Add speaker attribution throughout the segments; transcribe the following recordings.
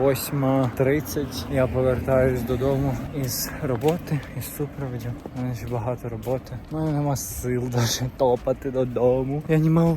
Speaker 1: 8.30. Я повертаюсь додому із роботи, із супроводів. У мене ще багато роботи. У мене нема сил навіть топати додому. Я не можу.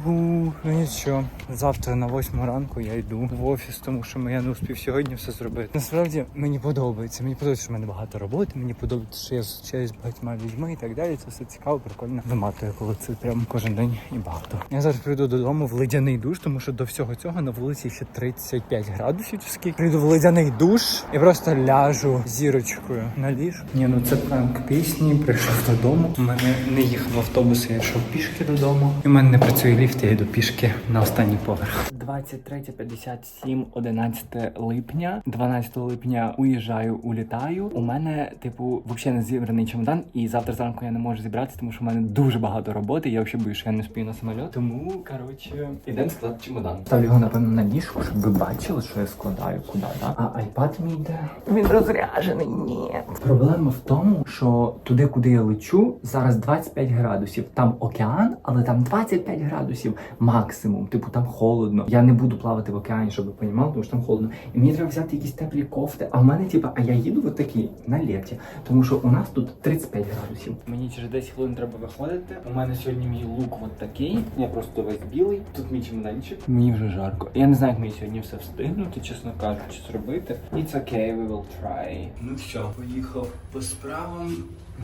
Speaker 1: Ну нічого. Завтра на 8 ранку я йду в офіс, тому що я не успів сьогодні все зробити. Насправді мені подобається. Мені подобається, що в мене багато роботи. Мені подобається, що я зустрічаюсь з багатьма людьми і так далі. Це все цікаво, прикольно. Виматує, коли це прям кожен день і багато. Я зараз прийду додому в ледяний душ, тому що до всього цього на вулиці ще 35 градусів. Скільки прийду в ледяний душ і просто ляжу зірочкою на ліж. Ні, ну це пранк пісні. Прийшов додому. У мене не їхав автобус, я йшов пішки додому. І в мене не працює ліфт, я йду пішки на останній поверх. 23.57, 11 липня. 12 липня уїжджаю, улітаю. У мене, типу, взагалі не зібраний чемодан, і завтра зранку я не можу зібратися, тому що в мене дуже багато роботи. Я взагалі боюсь, що я не спію на самоліт. Тому, коротше, ідемо складати чемодан. Ставлю його, напевно, на ліжку, щоб ви бачили, що я складаю куди, да? А айпад мій йде. Він розряжений. Ні. Проблема в тому, що туди, куди я лечу, зараз 25 градусів. Там океан, але там 25 градусів максимум. Типу там холодно. Я не буду плавати в океані, щоб ви понімали, тому що там холодно. І мені треба взяти якісь теплі кофти. А в мене, типу, а я їду в такі на лепті, тому що у нас тут 35 градусів. Мені через 10 хвилин треба виходити. У мене сьогодні мій лук от такий. Я просто весь білий. Тут мій чемоданчик. Мені вже жарко. Я не знаю, як мені сьогодні все встигнути, чесно кажучи, зробити. It's okay, we will try. Ну все, поїхав по справам.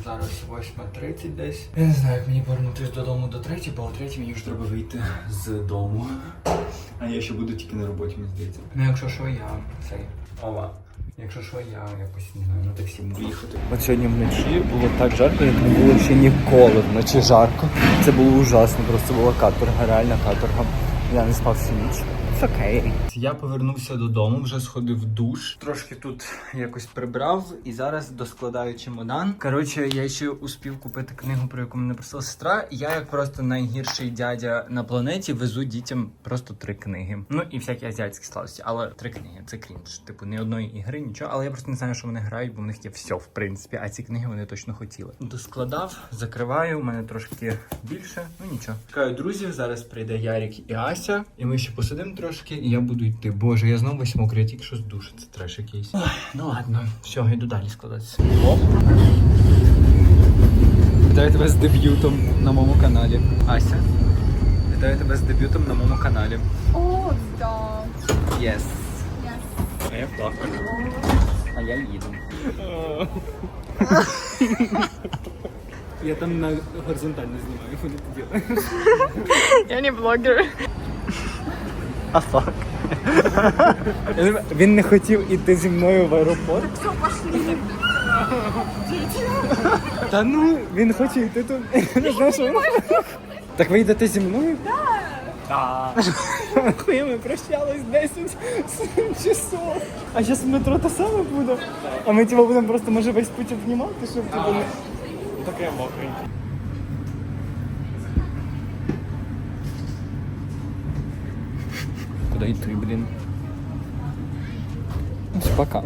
Speaker 1: Зараз 8.30 десь. Я не знаю, як мені повернутися додому до третій, бо о третій мені вже треба вийти з дому. А я ще буду тільки на роботі, мені здається. Ну якщо що, я цей. Ова. Якщо що, я якось не знаю, на таксі буду їхати. От сьогодні вночі було так жарко, як не було ще ніколи вночі жарко. Це було ужасно, просто була каторга, реальна каторга. Я не спав всю ніч. It's okay. Я повернувся додому, вже сходив душ. Трошки тут якось прибрав і зараз доскладаю чемодан. Коротше, я ще успів купити книгу, про яку мене просила сестра. Я, як просто найгірший дядя на планеті, везу дітям просто три книги. Ну і всякі азіатські славості, але три книги це крінж. Типу, ні одної ігри, нічого. Але я просто не знаю, що вони грають, бо в них є все, в принципі. А ці книги вони точно хотіли. Доскладав, закриваю. У мене трошки більше. Ну нічого. Чекаю друзів. Зараз прийде Ярік і Ася, і ми ще посидимо трошки, і я буду йти. Боже, я знову весь мокрий, я тільки що душу. Це треш якийсь. Ой, ну ладно, все, йду далі складатися. Вітаю тебе з дебютом на моєму каналі. Ася. Вітаю тебе з дебютом на моєму каналі.
Speaker 2: О, да.
Speaker 1: Yes. А я плакаю. А я їду. Я там на горизонтально знімаю, вони тобі.
Speaker 2: Я не блогер.
Speaker 1: А фак. Він не хотів іти зі мною в аеропорт.
Speaker 2: Все, пошли.
Speaker 1: Та ну, він хоче йти тут. Не знаю, що. Так ви йдете зі мною? Так. Хуя ми прощались 10 часов. А зараз в метро те саме буде. А ми типу будемо просто може весь путь обнімати, щоб типу не. Таке мокрий. Куди йти, блін? Ну, Пока.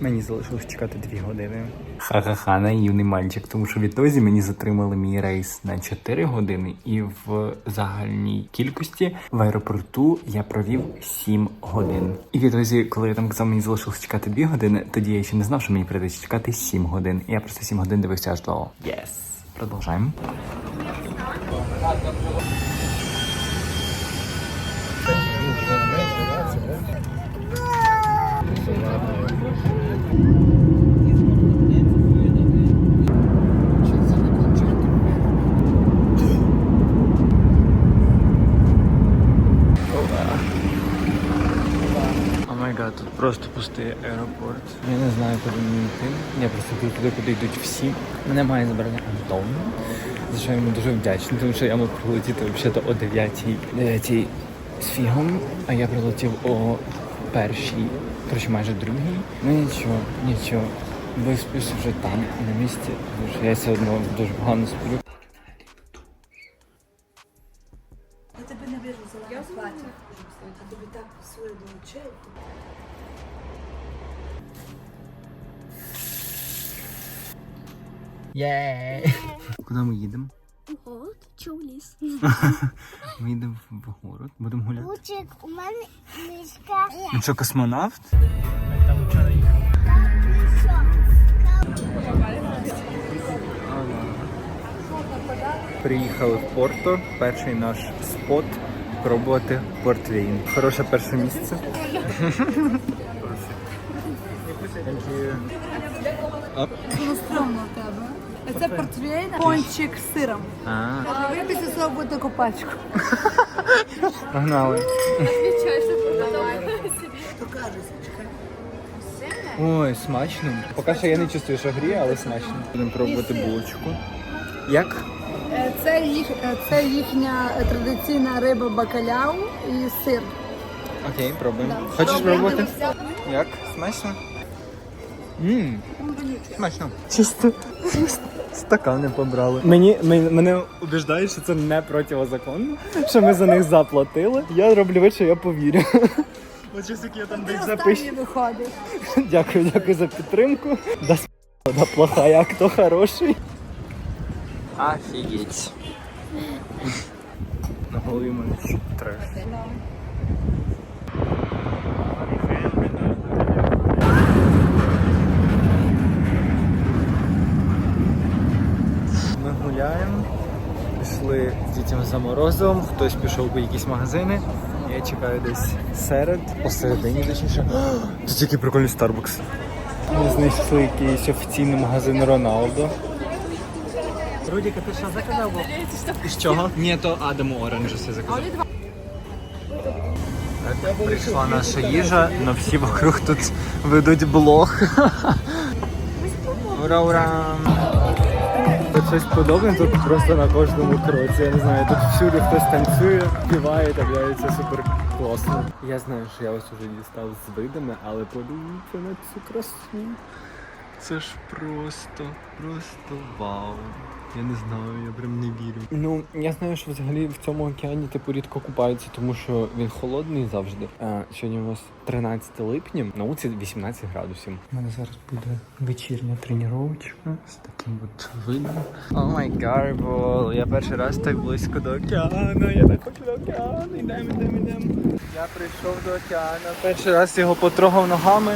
Speaker 1: Мені залишилось чекати дві години. Ха-ха-ха, наївний мальчик, тому що відтоді мені затримали мій рейс на 4 години, і в загальній кількості в аеропорту я провів 7 годин. І відтоді, коли я там казав, мені залишилось чекати 2 години, тоді я ще не знав, що мені прийдеться чекати 7 годин. І я просто 7 годин дивився аж до. Yes. Продовжаємо. О май гад, тут просто пустий аеропорт. Я не знаю, куди мені йти. Я просто йду туди, куди йдуть всі. Мене має забрати Антон, за що я йому дуже вдячний, тому що я мав прилетіти взагалі о 9 9 з фігом, а я прилетів о першій, коротше майже другій. Ну нічого, нічого. Висплюсь вже там, на місці, тому що я все одно дуже погано сплю.
Speaker 3: Я тебе не вижу зелене плаття. А тобі так до очей.
Speaker 1: Є! Куди ми їдемо?
Speaker 4: От, чув ліс.
Speaker 1: Ми йдемо в город, будемо гуляти.
Speaker 4: Лучик, у мене мішка.
Speaker 1: Ну що, космонавт? Приїхали в Порто. Перший наш спот пробувати портвейн. Хороше перше місце. Оп.
Speaker 3: Ну, стрьомно в тебе. Це портвейн, пончик з сиром.
Speaker 1: А,
Speaker 3: Ви після цього будете копачку.
Speaker 1: погнали. Ой, смачно. Поки що я не чувствую, що гріє, але смачно. Будемо пробувати булочку. Як?
Speaker 3: Е, Це, їх, е, це їхня е, традиційна риба бакаляу і сир.
Speaker 1: Окей, пробуємо. Хочеш пробувати? Як? Смачно? Ммм, смачно. Чисто стакани побрали. Мені, мен- мене убіждають, що це не протизаконно, що ми за них заплатили. Я роблю вид, що я повірю. От щось як я там десь запишу.
Speaker 3: Виходить.
Speaker 1: Дякую, дякую за підтримку. Да с*** да плохая, а хто хороший? Офігеть. На голові в мене треш. Ми гуляємо, пішли з дітям за морозивом, хтось пішов по якісь магазини. Я чекаю десь серед, посередині точніше. Тут який прикольний Starbucks. Ми знайшли якийсь офіційний магазин Роналдо. Рудіка, ти що заказав? Із чого? Ні, то Адаму Оранжу все заказав. Так, Прийшла наша їжа, але всі вокруг тут ведуть блог. Ура, ура! Тут щось подобне, тут просто на кожному кроці. Я не знаю, тут всюди хтось танцює, співає, так супер класно. Я знаю, що я ось уже дістав з видами, але подивіться на цю красу. Це ж просто, просто вау. Я не знаю, я прям не вірю. Ну, я знаю, що взагалі в цьому океані типу рідко купаються, тому що він холодний завжди. А, сьогодні у нас 13 липня, на вулиці 18 градусів. У мене зараз буде вечірня тренувачка з таким от видом. О май гарбол, я перший раз так близько до океану, я так хочу до океану, йдемо, йдемо, йдемо. Я прийшов до океану, перший раз його потрогав ногами.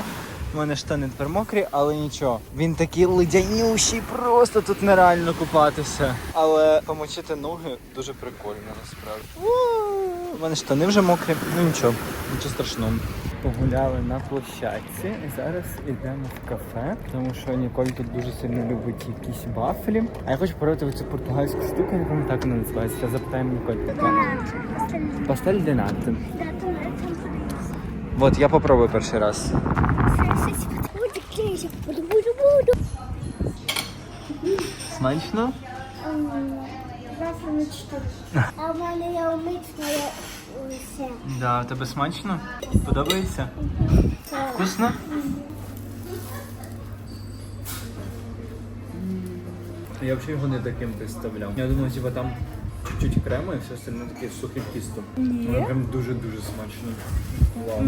Speaker 1: У мене штани тепер мокрі, але нічого. Він такий ледянющий, просто тут нереально купатися. Але помочити ноги дуже прикольно насправді. У мене штани вже мокрі, ну нічого, нічого страшного. Погуляли на площадці і зараз йдемо в кафе, тому що Ніколь тут дуже сильно любить якісь вафлі. А я хочу пробувати цю португальську штуку, не пам'ятаю, як вона називається. Запитаємо Ніколь. Пастель де Вот, я попробую перший раз. Смачно?
Speaker 4: А в мене я умить усе.
Speaker 1: Да, тебе смачно? Подобається? Вкусно? Я взагалі його не таким представляв. Я думаю, типа там чуть-чуть крема і все остальне таке сухе тісто. Воно прям дуже-дуже смачно. Вау.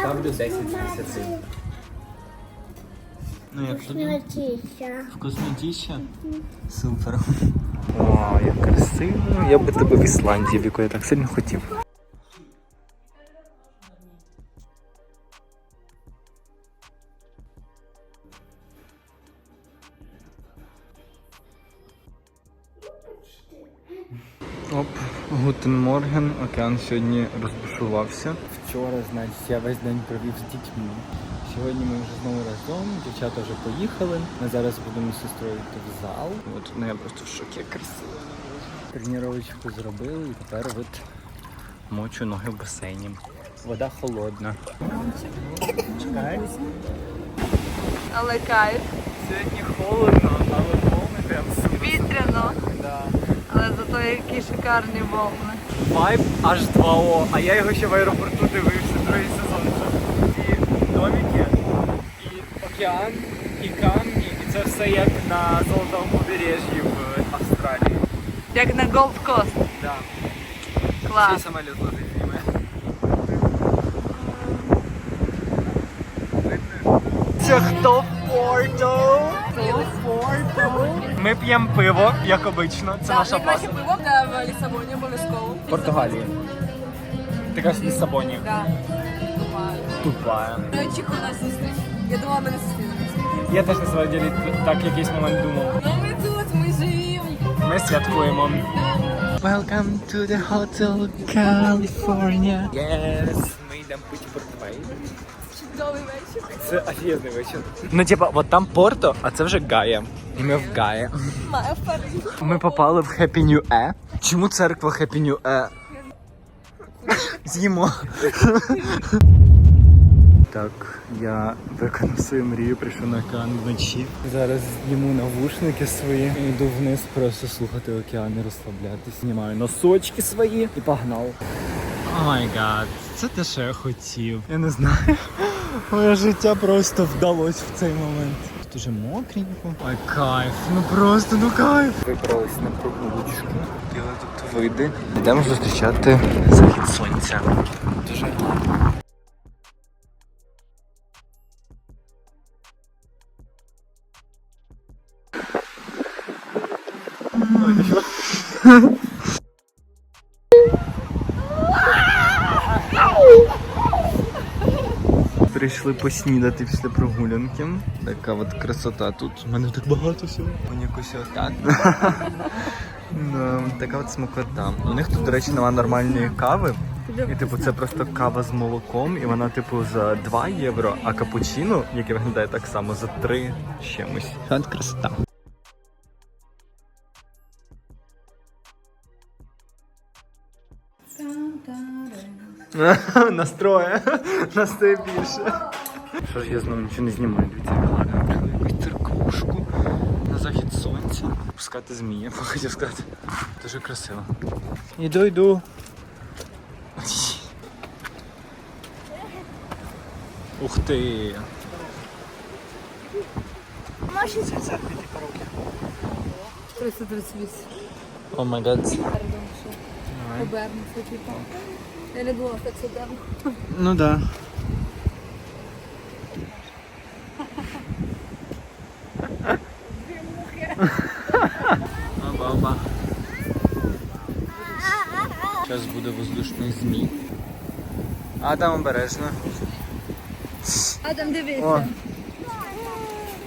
Speaker 1: Ставлю 10 з 10. Ну як тобі?
Speaker 4: Вкуснотіща.
Speaker 1: Вкуснотіща? Супер. Вау, як красиво. Я би тебе в Ісландії, в яку я так сильно хотів. Морген. Океан сьогодні розбушувався. Вчора, значить, я весь день провів з дітьми. Сьогодні ми вже знову разом, дівчата вже поїхали. Ми зараз будемо з сестрою йти в зал. От ну я просто в шокі як красиво. Тренувачку зробили і тепер от мочу ноги в басейні. Вода холодна. Чекай.
Speaker 3: Але кайф.
Speaker 1: Сьогодні холодно, але повне прям.
Speaker 3: Вітряно,
Speaker 1: Да.
Speaker 3: Але зато які шикарні волни.
Speaker 1: Вайб аж 2О, а я його ще в аеропорту дивився другий сезон. І домики, і океан, і камні, і це все як на золотому побережжі в Австралії.
Speaker 3: Як на Gold Coast.
Speaker 1: Да.
Speaker 3: Клас.
Speaker 1: Цей самоліт летить зніме. Це хто в Порто? В? Ми п'ємо пиво, як обично. Це наша
Speaker 2: пиво де в Лісабоні обов'язково.
Speaker 1: Португалії. Ти кажеш Лісабоні.
Speaker 2: Да. Тупая.
Speaker 1: Тупая.
Speaker 2: Неочікувана зустріч. Я думала, ми не зустрінемося.
Speaker 1: Я теж на деле так якийсь момент думав.
Speaker 2: Ну ми тут, ми живі.
Speaker 1: Ми святкуємо. Welcome to the Hotel California. Yes, ми йдемо пити портвейн.
Speaker 2: Чудовий вечір.
Speaker 1: Це офігенний вечір. Ну, типа, от там Порто, а це вже Гая. І ми в Гая.
Speaker 2: Має в Парижі.
Speaker 1: Ми попали в Happy New E. Чому церква Happy New E? З'їмо. Так, я виконав свою мрію, прийшов на океан вночі. Зараз зніму навушники свої і йду вниз просто слухати океан і розслаблятись. Знімаю носочки свої і погнав. О май гад, це те, що я хотів. Я не знаю. Моє життя просто вдалось в цей момент. Тут уже мокренько. Ой, кайф, ну просто ну кайф. Вибрались на прогулочку. Хотіли тут вийти. Йдемо зустрічати захід сонця. Дуже гарно. Прийшли поснідати після прогулянки. Така от красота тут. У мене так багато всього. Мені якось отак. Така от смакота. У них тут, до речі, немає нормальної кави. І типу це просто кава з молоком, і вона, типу, за 2 євро, а капучино, яке виглядає так само, за 3 з чимось. От красота. Настроє. Настає більше. Що ж я знову нічого не знімаю, дивіться, в якусь церквушку на захід сонця. Пускати змії, хотів сказати. Дуже красиво. Іду, йду. Ух ти.
Speaker 2: 338.
Speaker 1: О май гад.
Speaker 2: Обернувся, типу. Я не думала, що це.
Speaker 1: Ну да. Оба-оба. Зараз буде воздушний змій. А там обережно.
Speaker 2: Адам,
Speaker 1: О.
Speaker 2: дивися.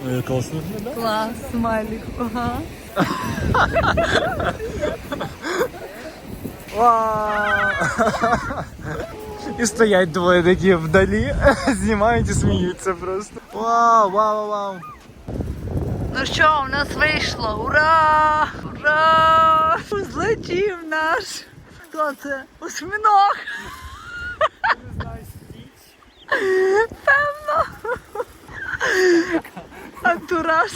Speaker 1: Ой, класно.
Speaker 2: Клас, смайлик. Ага.
Speaker 1: І стоять двоє такі вдалі, знімають і сміються просто. Вау, вау, вау.
Speaker 3: Ну що, у нас вийшло? Ура! Ура! Злетів наш. Хто це? Осьміног. Певно. Антураж.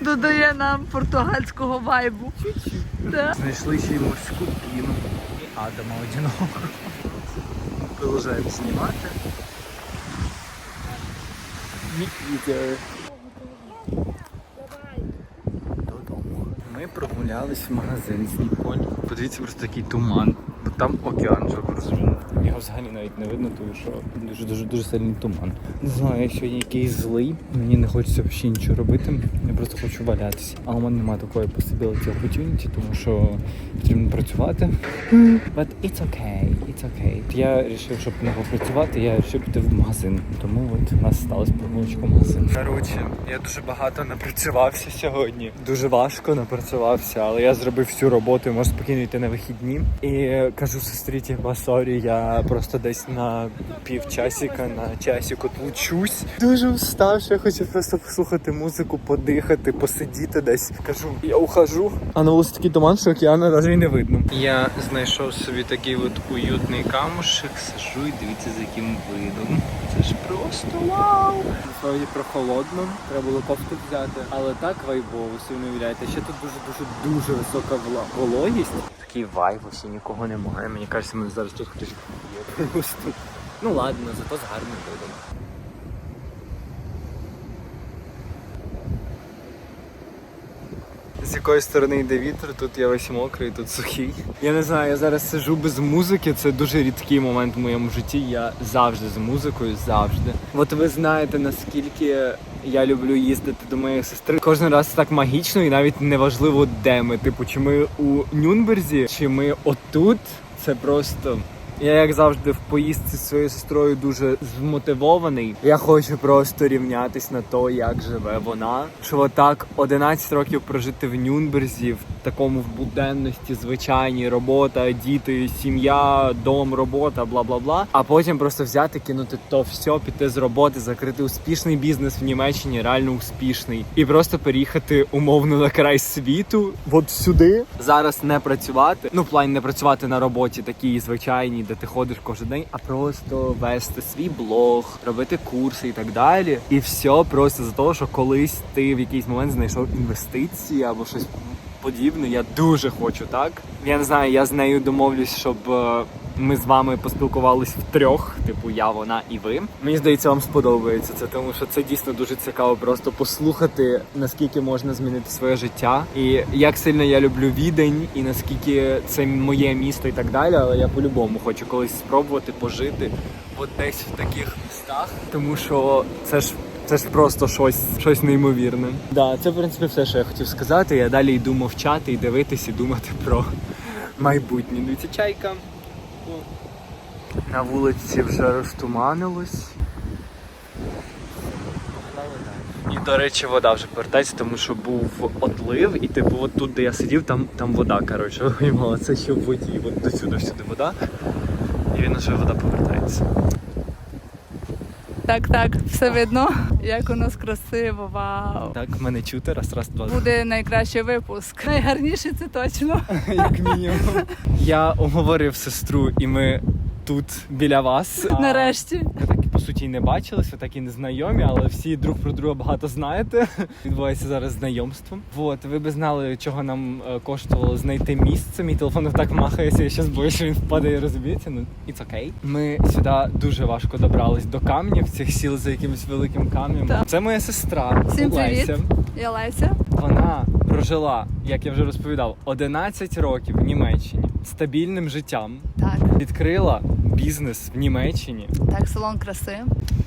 Speaker 3: Додає нам португальського вайбу.
Speaker 1: Знайшли ще й морську піну і Адама одиного. Продовжуємо знімати. Ми прогулялись в магазин з Ніколь. Подивіться, просто такий туман. Бо там океан, щоб розуміли. Його взагалі навіть не видно, тому що дуже дуже сильний туман. Не знаю, я сьогодні якийсь злий. Мені не хочеться взагалі нічого робити. Я просто хочу валятися. А у мене немає такої possibility opportunity, тому що потрібно працювати. But it's okay, it's okay. Я вирішив, щоб не попрацювати, я вирішив піти в магазин. Тому от у нас сталося прогулочка магазин. Коротше, я дуже багато напрацювався сьогодні. Дуже важко напрацювався, але я зробив всю роботу, можу спокійно йти на вихідні. І кажу сестрі, типа, сорі, я просто десь на півчасика, на часик отлучусь. Дуже устав, що я хочу просто послухати музику, подихати, посидіти десь. Кажу, я ухожу, а на вулиці такий туман, що океану навіть не видно. Я знайшов собі такий от уютний камушек, сижу і дивіться за яким видом. Це ж просто вау! Насправді прохолодно, треба було кофту взяти, але так вайбово, собі не уявляєте. Ще тут дуже дуже дуже висока вологість. Такий вайб, усі нікого немає. Мені кажеться, мене зараз тут хтось є. Просто. Ну ладно, зато з гарним видом. З якої сторони йде вітер. Тут я весь мокрий, тут сухий. Я не знаю, я зараз сижу без музики. Це дуже рідкий момент в моєму житті. Я завжди з музикою, завжди. От ви знаєте наскільки я люблю їздити до моєї сестри. Кожен раз так магічно, і навіть неважливо, де ми. Типу, чи ми у Нюнберзі, чи ми отут. Це просто. Я, як завжди, в поїздці з своєю сестрою дуже змотивований. Я хочу просто рівнятись на то, як живе вона. Що отак 11 років прожити в Нюнберзі, в такому в буденності, звичайній робота, діти, сім'я, дом, робота, бла бла бла. А потім просто взяти, кинути то все, піти з роботи, закрити успішний бізнес в Німеччині, реально успішний, і просто переїхати умовно на край світу, от сюди. Зараз не працювати. Ну, плані не працювати на роботі такій звичайній, де ти ходиш кожен день, а просто вести свій блог, робити курси і так далі. І все просто за того, що колись ти в якийсь момент знайшов інвестиції або щось подібне. Я дуже хочу так. Я не знаю, я з нею домовлюсь, щоб. е, Ми з вами поспілкувались втрьох, типу я, вона і ви. Мені здається, вам сподобається це, тому що це дійсно дуже цікаво просто послухати, наскільки можна змінити своє життя, і як сильно я люблю відень, і наскільки це моє місто і так далі. Але я по-любому хочу колись спробувати пожити от десь в таких містах, тому що це ж. Це ж просто щось, щось неймовірне. Да, це в принципі все, що я хотів сказати. Я далі йду мовчати і дивитись, і думати про майбутнє. Дивіться, чайка. О. На вулиці вже розтуманилось. І, до речі, вода вже повертається, тому що був отлив, і типу, от тут, де я сидів, там, там вода, коротше, виймала. Це ще в воді. От до сюди всюди вода. І він вже вода повертається.
Speaker 2: Так, так, все видно. Як у нас красиво, вау.
Speaker 1: Так, мене чути, раз, раз, два.
Speaker 2: Буде найкращий випуск. Найгарніший це точно.
Speaker 1: як мінімум. Я оговорив сестру, і ми тут біля вас. А,
Speaker 2: Нарешті.
Speaker 1: По суті і не бачились, ви так і не знайомі, але всі друг про друга багато знаєте. Відбувається зараз знайомство. Вот, ви би знали, чого нам е, коштувало знайти місце. Мій телефон так махається, я зараз боюсь, що він впаде і розб'ється. Ну it's окей. Ми сюди дуже важко добрались до камнів, цих сіл за якимось великим камнем.
Speaker 2: Так.
Speaker 1: Це моя сестра.
Speaker 2: Всім
Speaker 1: Леся.
Speaker 2: Я Леся.
Speaker 1: Вона прожила, як я вже розповідав, 11 років в Німеччині стабільним життям.
Speaker 2: Так,
Speaker 1: Відкрила бізнес в Німеччині,
Speaker 2: так, салон краси.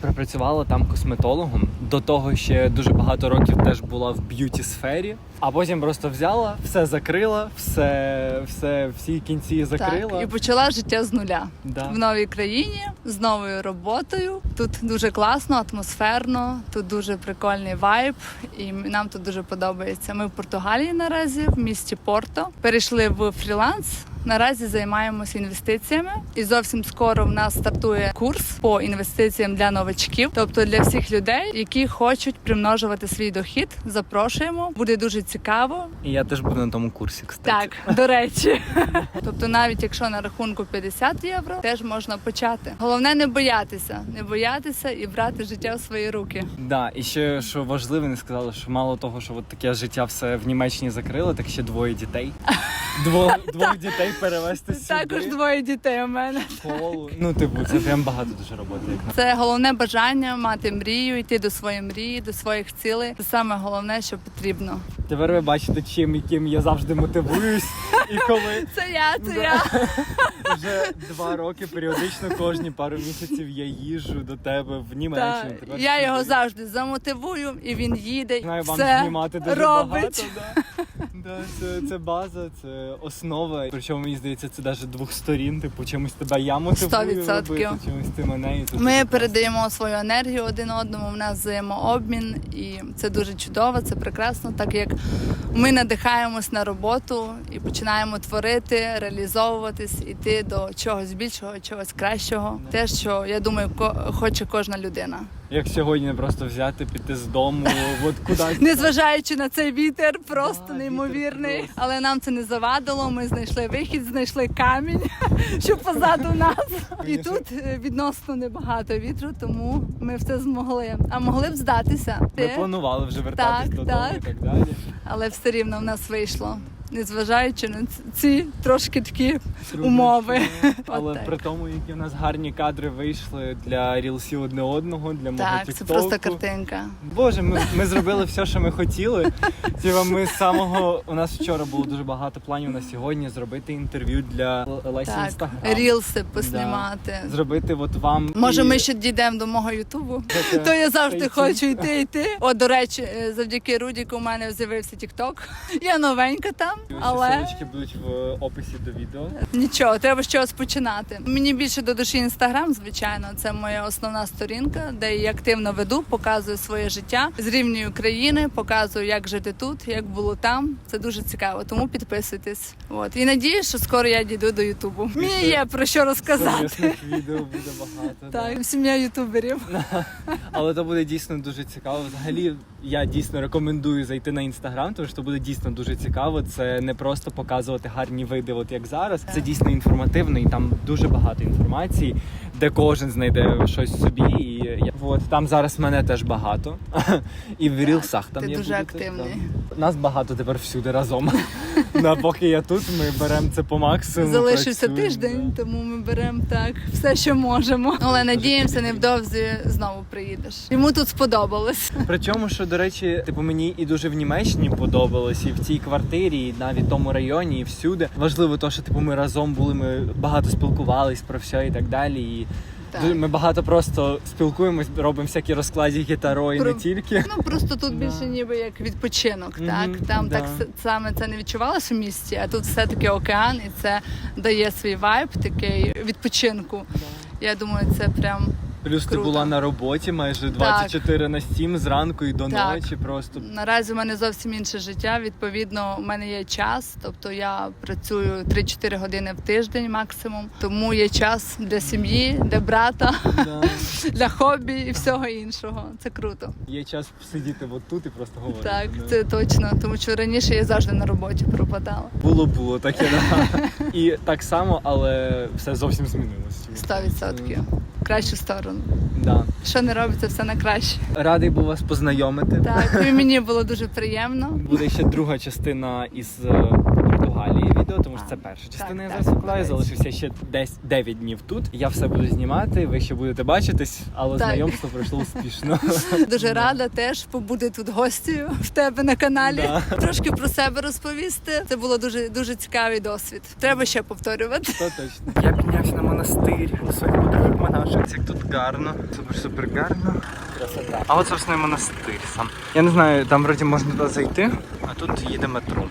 Speaker 1: пропрацювала там косметологом. До того ще дуже багато років теж була в б'юті сфері. А потім просто взяла, все закрила, все, все, всі кінці закрила.
Speaker 2: Так, і почала життя з нуля.
Speaker 1: Да.
Speaker 2: В новій країні з новою роботою. Тут дуже класно, атмосферно, тут дуже прикольний вайб, і нам тут дуже подобається. Ми в Португалії наразі, в місті Порто. Перейшли в фріланс. Наразі займаємося інвестиціями, і зовсім скоро в нас стартує курс по інвестиціям для новачків, тобто для всіх людей, які хочуть примножувати свій дохід. Запрошуємо, буде дуже цікаво.
Speaker 1: І я теж буду на тому курсі, кстати.
Speaker 2: Так, до речі. тобто, навіть якщо на рахунку 50 євро, теж можна почати. Головне не боятися, не боятися і брати життя в свої руки.
Speaker 1: Да, і ще що важливо, не сказали, що мало того, що от таке життя все в Німеччині закрило, так ще двоє дітей. Двох, двох дітей перевезти сюди.
Speaker 2: Також двоє дітей у мене.
Speaker 1: школу. Ну, типу, це прям багато дуже роботи. Як на
Speaker 2: Це головне бажання мати мрію, йти до своєї мрії, до своїх цілей. Це саме головне, що потрібно.
Speaker 1: тепер ви бачите, чим яким я завжди мотивуюсь. І коли
Speaker 2: Це я, це я.
Speaker 1: вже два роки періодично кожні пару місяців я їжджу до тебе в Німеччину.
Speaker 2: Так,
Speaker 1: Тепер
Speaker 2: я
Speaker 1: сюди.
Speaker 2: його завжди замотивую, і він їде.
Speaker 1: Знаю, вам
Speaker 2: все
Speaker 1: знімати дуже
Speaker 2: робить.
Speaker 1: багато. Да. Да, це, це база, це основа. Причому мені здається, це навіть двох сторін. Типу, чимось тебе я мотивую
Speaker 2: 100%.
Speaker 1: робити, чимось ти мене. І це
Speaker 2: Ми передаємо свою енергію один одному. У нас взаємообмін, і це дуже чудово, це прекрасно, так як ми надихаємось на роботу і починаємо творити, реалізовуватись, іти до чогось більшого, чогось кращого. Те, що я думаю, ко- хоче кожна людина.
Speaker 1: Як сьогодні просто взяти, піти з дому, от кудись.
Speaker 2: Незважаючи на цей вітер, просто
Speaker 1: Да,
Speaker 2: неймовірний.
Speaker 1: вітер просто.
Speaker 2: Але нам це не завадило. Ми знайшли вихід, знайшли камінь, що позаду нас. І тут е, відносно небагато вітру, тому ми все змогли. А могли б здатися.
Speaker 1: Ми планували вже вертатись
Speaker 2: Так,
Speaker 1: додому
Speaker 2: так.
Speaker 1: і так далі.
Speaker 2: Але все рівно в нас вийшло. Незважаючи на ці трошки такі умови.
Speaker 1: Але
Speaker 2: От так.
Speaker 1: при тому, які в нас гарні кадри вийшли для рілсів одне одного, для мого
Speaker 2: Так, це
Speaker 1: тіктоку.
Speaker 2: просто картинка.
Speaker 1: Боже, ми, ми зробили все, що ми хотіли. Тіва, ми з самого у нас вчора було дуже багато планів на сьогодні зробити інтерв'ю для Лесі
Speaker 2: Так,
Speaker 1: Інстаграм.
Speaker 2: рілси поснімати.
Speaker 1: Зробити от вам.
Speaker 2: Може,
Speaker 1: і-
Speaker 2: ми ще дійдемо до мого Ютубу.
Speaker 1: Таке
Speaker 2: То я завжди
Speaker 1: стейті.
Speaker 2: хочу йти йти. О, до речі, е, завдяки Рудіку у мене з'явився Тікток. Я новенька там, але
Speaker 1: Ссылочки будуть в описі до відео.
Speaker 2: нічого, треба з чогось починати. Мені більше до душі інстаграм, звичайно, це моя основна сторінка, де я активно веду, показую своє життя, зрівнюю країни, показую, як жити тут, як було там. Це дуже цікаво. Тому підписуйтесь. От і надію, що скоро я дійду до Ютубу. Мені є про що розказати.
Speaker 1: Відео буде багато. да.
Speaker 2: Так, сім'я ютуберів.
Speaker 1: Але це буде дійсно дуже цікаво. Взагалі, я дійсно рекомендую зайти на інстаграм, тому що буде дійсно дуже цікаво. Це не просто показувати гарні види, от як зараз. Це дійсно інформативно, і там дуже багато інформації, де кожен знайде щось собі. І я от там зараз мене теж багато. І в рілсах там
Speaker 2: ти
Speaker 1: є
Speaker 2: дуже
Speaker 1: буде,
Speaker 2: активний.
Speaker 1: да. Нас багато тепер всюди разом. На поки я тут, ми беремо це по максимуму.
Speaker 2: Залишився
Speaker 1: працюємо,
Speaker 2: тиждень, тому ми беремо так все, що можемо. Але надіємося, невдовзі знову приїдеш. Йому тут сподобалось.
Speaker 1: Причому, що до речі, типу мені і дуже в Німеччині подобалось, і в цій квартирі, і навіть в тому районі, і всюди. Важливо, то, що типу ми разом були, ми багато спілкувались про все і так далі. І
Speaker 2: Так.
Speaker 1: ми багато просто спілкуємось, робимо всякі розкладі гітаро і
Speaker 2: Про-
Speaker 1: не тільки.
Speaker 2: Ну просто тут
Speaker 1: Да.
Speaker 2: більше ніби як відпочинок,
Speaker 1: Мгм,
Speaker 2: так там
Speaker 1: да.
Speaker 2: так саме це не відчувалося в місті, а тут все таки океан, і це дає свій вайб такий відпочинку. Я думаю, це прям
Speaker 1: Плюс ти була на роботі майже 24 на 7 зранку і до
Speaker 2: Так.
Speaker 1: ночі. Просто
Speaker 2: Наразі у мене зовсім інше життя. Відповідно, у мене є час, тобто я працюю 3-4 години в тиждень максимум. Тому є час для сім'ї, для брата,
Speaker 1: да,
Speaker 2: для хобі і всього іншого. Це круто.
Speaker 1: є час сидіти от тут і просто говорити.
Speaker 2: Так, це точно. Тому що раніше я завжди на роботі пропадала.
Speaker 1: Було було таке, да. І так само, але все зовсім змінилось.
Speaker 2: 100%. В кращу сторону.
Speaker 1: Да.
Speaker 2: Що не робиться, все на краще.
Speaker 1: Радий був вас познайомити.
Speaker 2: Так, і мені було дуже приємно.
Speaker 1: Буде ще друга частина із е, відео, тому що це перша частина. я зараз викладаю. Залишився ще десь 9 днів тут. Я все буду знімати, ви ще будете бачитись, але
Speaker 2: Так.
Speaker 1: знайомство пройшло успішно.
Speaker 2: Дуже рада теж побути тут гостею в тебе на каналі.
Speaker 1: Да.
Speaker 2: Трошки про себе розповісти. Це було дуже дуже цікавий досвід. Треба ще повторювати.
Speaker 1: Це точно. Я піднявся на монастир до своїх подруг монашиць, тут гарно. Супер супер гарно. Красота. А от собственно і монастир сам. Я не знаю, там вроді можна туди зайти, а тут їде метро.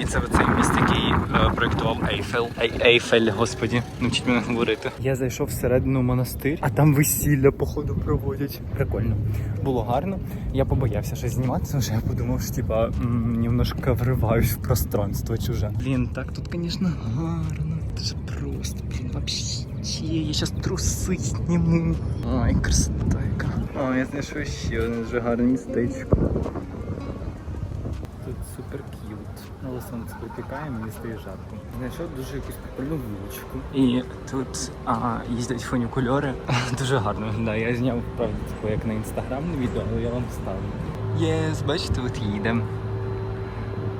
Speaker 1: І це цей міст, який е, проєктував Ейфел. Ей, Ейфель, господі, навчіть мене говорити. Я зайшов всередину монастир, а там весілля, походу, проводять. Прикольно. Було гарно. Я побоявся щось знімати, тому що я подумав, що типа немножко вриваюсь в пространство чуже. Блін, так тут, звісно, гарно. Це ж просто, блін, вообще. Я зараз труси зніму. Ой, красота яка. О, я знайшов ще одне дуже гарне містечко. Але і стає жарко. Знайшов дуже якусь прикольну вуличку. І тут а, їздять фунікульори. дуже гарно Да, Я зняв, правда, як на інстаграм відео, але я вам ставлю. Єс, бачите, от їдемо.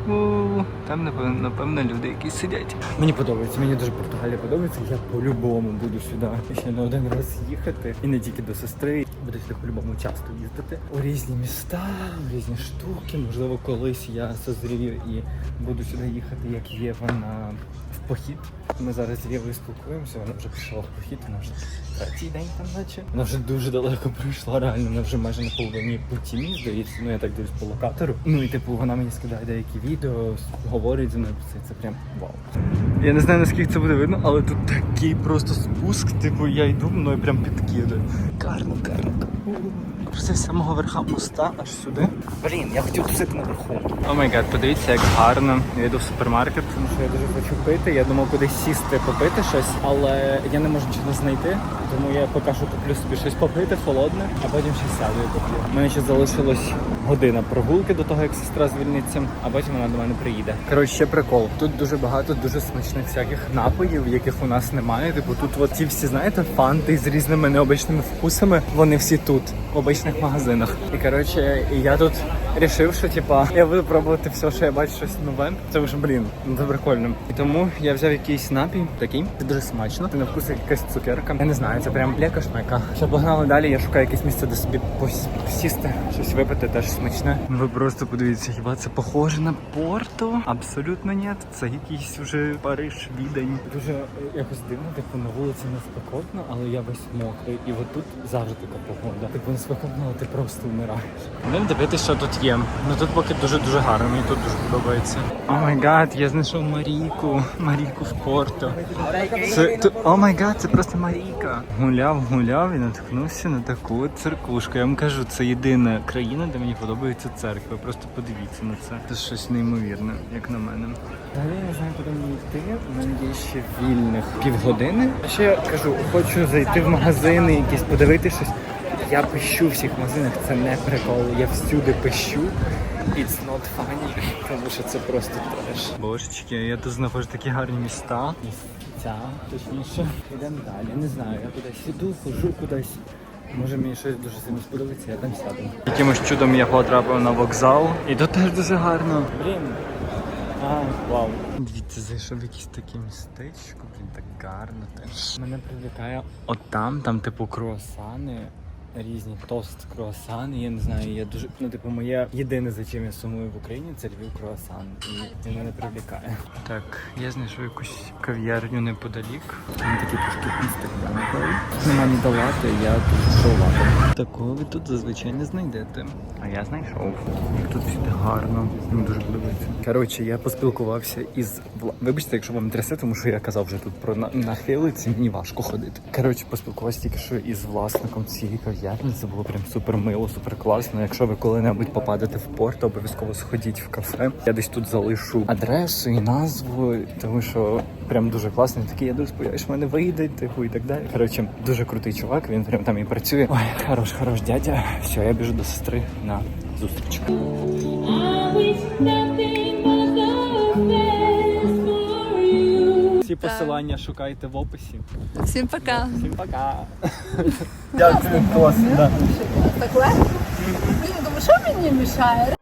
Speaker 1: У, Там, напевно, напевно, люди якісь сидять. Мені подобається, мені дуже Португалія подобається. Я по-любому буду сюди ще не один раз їхати. І не тільки до сестри. Буду сюди по-любому часто їздити. У різні міста, у різні штуки. Можливо, колись я созрію і буду сюди їхати, як Єва на в похід. Ми зараз з Євою спілкуємося, вона вже пішла в похід, вона вже третій день там наче. Вона вже дуже далеко пройшла, реально, вона вже майже на половині путі, здається. Ну я так дивлюсь по локатору. Ну і типу вона мені скидає деякі відео, говорить зі мною про це. Це прям вау. Я не знаю наскільки це буде видно, але тут такий просто спуск. Типу я йду, мною прям підкидає. Гарно, гарно. Просто з самого верха моста аж сюди. Блін, я хотів тусити наверху. О май гад, подивіться, як гарно. Я йду в супермаркет, тому що я дуже хочу пити. Я думав кудись сісти, попити щось, але я не можу нічого знайти. Тому я поки що куплю собі щось попити, холодне, а потім ще сяду і куплю. У мене ще залишилось година прогулки до того, як сестра звільниться, а потім вона до мене приїде. Коротше, ще прикол. Тут дуже багато дуже смачних всяких напоїв, яких у нас немає. Типу тут от ті всі, знаєте, фанти з різними необичними вкусами. Вони всі тут, в обичних магазинах. І коротше, я тут рішив, що типа я буду пробувати все, що я бачу щось нове. Це вже блін, ну це прикольно. І тому я взяв якийсь напій, такий це дуже смачно. На вкус якась цукерка. Я не знаю, це прям ляка шмека. Що погнали далі, я шукаю якесь місце, де собі посісти, щось випити, теж смачне. Ну, Ви просто подивіться, хіба це похоже на Порто? Абсолютно ні. Це якийсь уже Париж, відень. Дуже е, якось дивно, типу на вулиці не спекотно, але я весь мокрий. І от тут завжди така погода. Типу не спекотно, але ти просто вмираєш. Будемо дивитися, що тут є. Ну тут поки дуже дуже гарно, мені тут дуже подобається. О май гад, я знайшов Марійку. Марійку в Порто. Це ту- о май гад, це просто Марійка. Гуляв, гуляв і наткнувся на таку церквушку. Я вам кажу, це єдина країна, де мені подобаються церкви. Просто подивіться на це. Це щось неймовірне, як на мене. Далі я не знаю, куди мені йти. У мене є ще вільних півгодини. Ще я кажу, хочу зайти в магазини, якісь подивитися. Я пищу в всіх магазинах, це не прикол. Я всюди пищу. It's not funny, тому що це просто треш. Божечки, я тут знаходжу такі гарні міста. Місця, точніше. Йдемо далі. Не знаю, я кудись іду, хожу кудись. Може мені щось дуже сильно сподобається, я там сяду. Якимось чудом я потрапив на вокзал. І тут теж дуже гарно. Блін. А, вау. Дивіться, зайшов в якесь таке містечко, блін, так гарно теж. Мене привлікає от там, там, типу, круасани. Різні тост круасани. Я не знаю, я дуже ну, типу, моє єдине за чим я сумую в Україні, це Львів круасан. І він мене привлікає. Так, я знайшов якусь кав'ярню неподалік. Там такі трошки інстаграмові. Нема ні долати, я тут шоу Такого ви тут зазвичай не знайдете. А я знайшов. Тут всюди гарно. Мені дуже подобається. Коротше, я поспілкувався із. Вибачте, якщо вам трясе, тому що я казав вже тут про на... нахилиці, мені важко ходити. Коротше, поспілкувався тільки що із власником цієї кав'ярні. Це було прям супер мило, супер класно. Якщо ви коли-небудь попадете в порт, обов'язково сходіть в кафе. Я десь тут залишу адресу і назву, тому що прям дуже класно. Він Такий, я дуже сподіваюся, в мене вийде, типу і так далі. Коротше, дуже крутий чувак. Він прям там і працює. Ой, хорош, хорош дядя. Все, я біжу до сестри на зустріч. Всі посилання шукайте в описі.
Speaker 2: Всім пока.
Speaker 1: Всім пока. Дякую, клас.
Speaker 3: Так легко? Блін, думаю, що мені мішає?